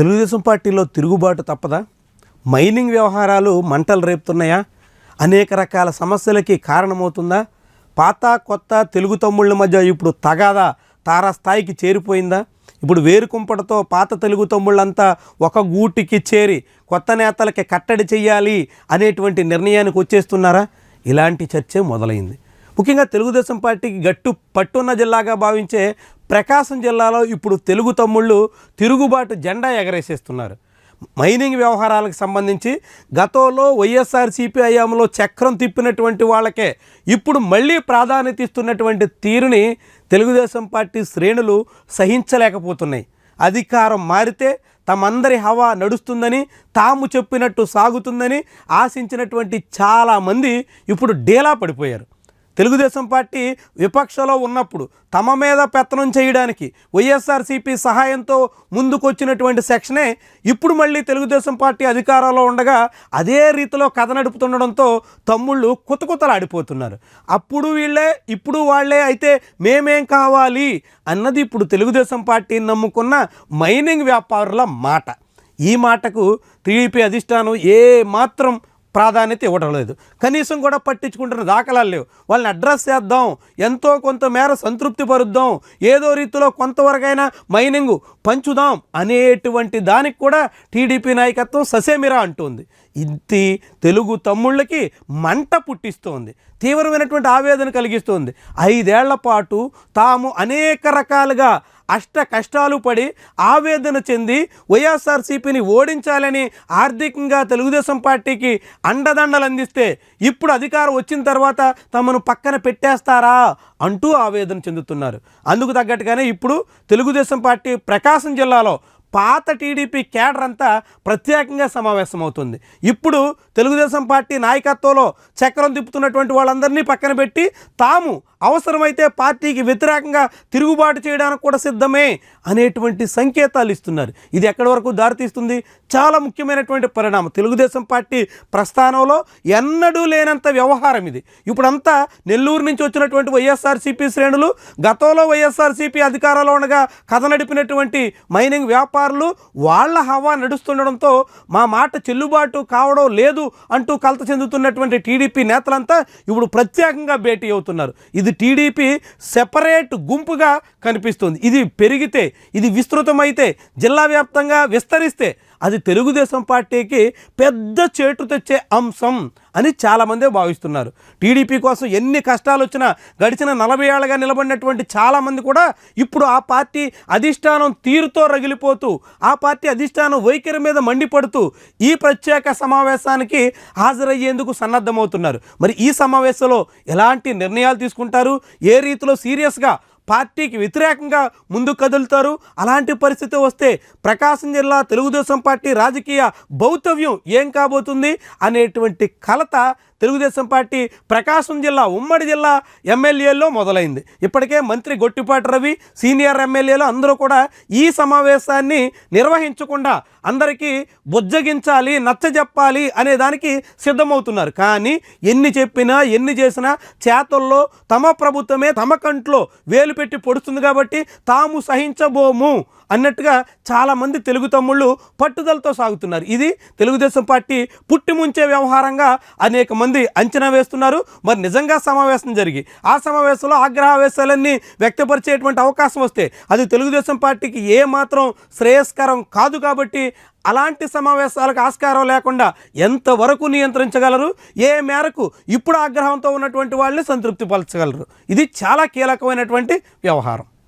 తెలుగుదేశం పార్టీలో తిరుగుబాటు తప్పదా? మైనింగ్ వ్యవహారాలు మంటలు రేపుతున్నాయా? అనేక రకాల సమస్యలకి కారణమవుతుందా? పాత కొత్త తెలుగు తమ్ముళ్ళ మధ్య ఇప్పుడు తగాదా తారాస్థాయికి చేరిపోయిందా? ఇప్పుడు వేరుకుంపటతో పాత తెలుగు తమ్ముళ్ళంతా ఒక గూటికి చేరి కొత్త నేతలకి కట్టడి చేయాలి అనేటువంటి నిర్ణయానికి వచ్చేస్తున్నారా? ఇలాంటి చర్చే మొదలైంది. ముఖ్యంగా తెలుగుదేశం పార్టీకి గట్టు పట్టున్న జిల్లాగా భావించే ప్రకాశం జిల్లాలో ఇప్పుడు తెలుగు తమ్ముళ్ళు తిరుగుబాటు జెండా ఎగరేసేస్తున్నారు. మైనింగ్ వ్యవహారాలకు సంబంధించి గతంలో వైఎస్ఆర్సీపీ హయాంలో చక్రం తిప్పినటువంటి వాళ్ళకే ఇప్పుడు మళ్ళీ ప్రాధాన్యత ఇస్తున్నటువంటి తీరుని తెలుగుదేశం పార్టీ శ్రేణులు సహించలేకపోతున్నాయి. అధికారం మారితే తమందరి హవా నడుస్తుందని తాము చెప్పినట్టు సాగుతుందని ఆశించినటువంటి చాలామంది ఇప్పుడు డేలా పడిపోయారు. తెలుగుదేశం పార్టీ విపక్షలో ఉన్నప్పుడు తమ మీద పెత్తనం చేయడానికి వైఎస్ఆర్సీపీ సహాయంతో ముందుకొచ్చినటువంటి సెక్షనే ఇప్పుడు మళ్ళీ తెలుగుదేశం పార్టీ అధికారంలో ఉండగా అదే రీతిలో కథ నడుపుతుండడంతో తమ్ముళ్ళు కుతకుతలాడిపోతున్నారు. అప్పుడు వీళ్ళే ఇప్పుడు వాళ్ళే అయితే మేమేం కావాలి అన్నది ఇప్పుడు తెలుగుదేశం పార్టీని నమ్ముకున్న మైనింగ్ వ్యాపారుల మాట. ఈ మాటకు టీడీపీ అధిష్టానం ఏ మాత్రం ప్రాధాన్యత ఇవ్వడం లేదు. కనీసం కూడా పట్టించుకుంటున్న దాఖలాలు లేవు. వాళ్ళని అడ్రస్ చేద్దాం. ఎంతో కొంత మేర సంతృప్తి పరుద్దాం. ఏదో రీతిలో కొంతవరకైనా మైనింగ్ పంచుదాం అనేటువంటి దానికి కూడా టీడీపీ నాయకత్వం ససేమిరా అంటుంది. ఇది తెలుగు తమ్ముళ్ళకి మంట పుట్టిస్తోంది. తీవ్రమైనటువంటి ఆవేదన కలిగిస్తోంది. ఐదేళ్ళ పాటు తాము అనేక రకాలుగా అష్ట కష్టాలు పడి ఆవేదన చెంది వైఎస్ఆర్సీపీని ఓడించాలని ఆర్థికంగా తెలుగుదేశం పార్టీకి అండదండలు అందిస్తే ఇప్పుడు అధికారం వచ్చిన తర్వాత తమను పక్కన పెట్టేస్తారా అంటూ ఆవేదన చెందుతున్నారు. అందుకు తగ్గట్టుగానే ఇప్పుడు తెలుగుదేశం పార్టీ ప్రకాశం జిల్లాలో పాత టీడీపీ కేడర్ అంతా ప్రత్యేకంగా సమావేశమవుతుంది. ఇప్పుడు తెలుగుదేశం పార్టీ నాయకత్వంలో చక్రం తిప్పుతున్నటువంటి వాళ్ళందరినీ పక్కన పెట్టి తాము అవసరమైతే పార్టీకి వ్యతిరేకంగా తిరుగుబాటు చేయడానికి కూడా సిద్ధమే అనేటువంటి సంకేతాలు ఇస్తున్నారు. ఇది ఎక్కడి వరకు దారితీస్తుంది చాలా ముఖ్యమైనటువంటి పరిణామం. తెలుగుదేశం పార్టీ ప్రస్థానంలో ఎన్నడూ లేనంత వ్యవహారం ఇది. ఇప్పుడంతా నెల్లూరు నుంచి వచ్చినటువంటి వైఎస్ఆర్సీపీ శ్రేణులు గతంలో వైఎస్ఆర్సీపీ అధికారంలో ఉండగా కథ నడిపినటువంటి మైనింగ్ వ్యాపారులు వాళ్ళ హవా నడుస్తుండడంతో మా మాట చెల్లుబాటు కావడం లేదు అంటూ కలత చెందుతున్నటువంటి టీడీపీ నేతలంతా ఇప్పుడు ప్రత్యేకంగా భేటీ అవుతున్నారు. ఇది టీడీపీ సెపరేట్ గుంపుగా కనిపిస్తుంది. ఇది పెరిగితే ఇది విస్తృతమైతే జిల్లా వ్యాప్తంగా విస్తరిస్తే అది తెలుగుదేశం పార్టీకి పెద్ద చేటు తెచ్చే అంశం. అని చాలామందే భావిస్తున్నారు. టీడీపీ కోసం ఎన్ని కష్టాలు వచ్చినా గడిచిన నలభై ఏళ్ళగా నిలబడినటువంటి చాలామంది కూడా ఇప్పుడు ఆ పార్టీ అధిష్టానం తీరుతో రగిలిపోతూ ఆ పార్టీ అధిష్టానం వైఖరి మీద మండిపడుతూ ఈ ప్రత్యేక సమావేశానికి హాజరయ్యేందుకు సన్నద్ధమవుతున్నారు. మరి ఈ సమావేశంలో ఎలాంటి నిర్ణయాలు తీసుకుంటారు? ఏ రీతిలో సీరియస్గా పార్టీకి వ్యతిరేకంగా ముందుకు కదులుతారు? అలాంటి పరిస్థితి వస్తే ప్రకాశం జిల్లా తెలుగుదేశం పార్టీ రాజకీయ భౌతవ్యం ఏం కాబోతుంది అనేటువంటి కలత తెలుగుదేశం పార్టీ ప్రకాశం జిల్లా ఉమ్మడి జిల్లా ఎమ్మెల్యేల్లో మొదలైంది. ఇప్పటికే మంత్రి గొట్టిపాటి రవి సీనియర్ ఎమ్మెల్యేలు అందరూ కూడా ఈ సమావేశాన్ని నిర్వహించకుండా అందరికీ బుజ్జగించాలి నచ్చజెప్పాలి అనే దానికి సిద్ధమవుతున్నారు. కానీ ఎన్ని చెప్పినా ఎన్ని చేసినా చేతల్లో తమ ప్రభుత్వమే తమ కంట్లో వేలు పెట్టి పొడుస్తుంది కాబట్టి తాము సహించబోము అన్నట్టుగా చాలామంది తెలుగు తమ్ముళ్ళు పట్టుదలతో సాగుతున్నారు. ఇది తెలుగుదేశం పార్టీ పుట్టిముంచే వ్యవహారంగా అనేక మంది అంచనా వేస్తున్నారు. మరి నిజంగా సమావేశం జరిగి ఆ సమావేశంలో ఆగ్రహావేశాలన్నీ వ్యక్తపరిచేటువంటి అవకాశం వస్తే అది తెలుగుదేశం పార్టీకి ఏ మాత్రం శ్రేయస్కరం కాదు కాబట్టి అలాంటి సమావేశాలకు ఆస్కారం లేకుండా ఎంతవరకు నియంత్రించగలరు? ఏ మేరకు ఇప్పుడు ఆగ్రహంతో ఉన్నటువంటి వాళ్ళని సంతృప్తిపరచగలరు ఇది చాలా కీలకమైనటువంటి వ్యవహారం.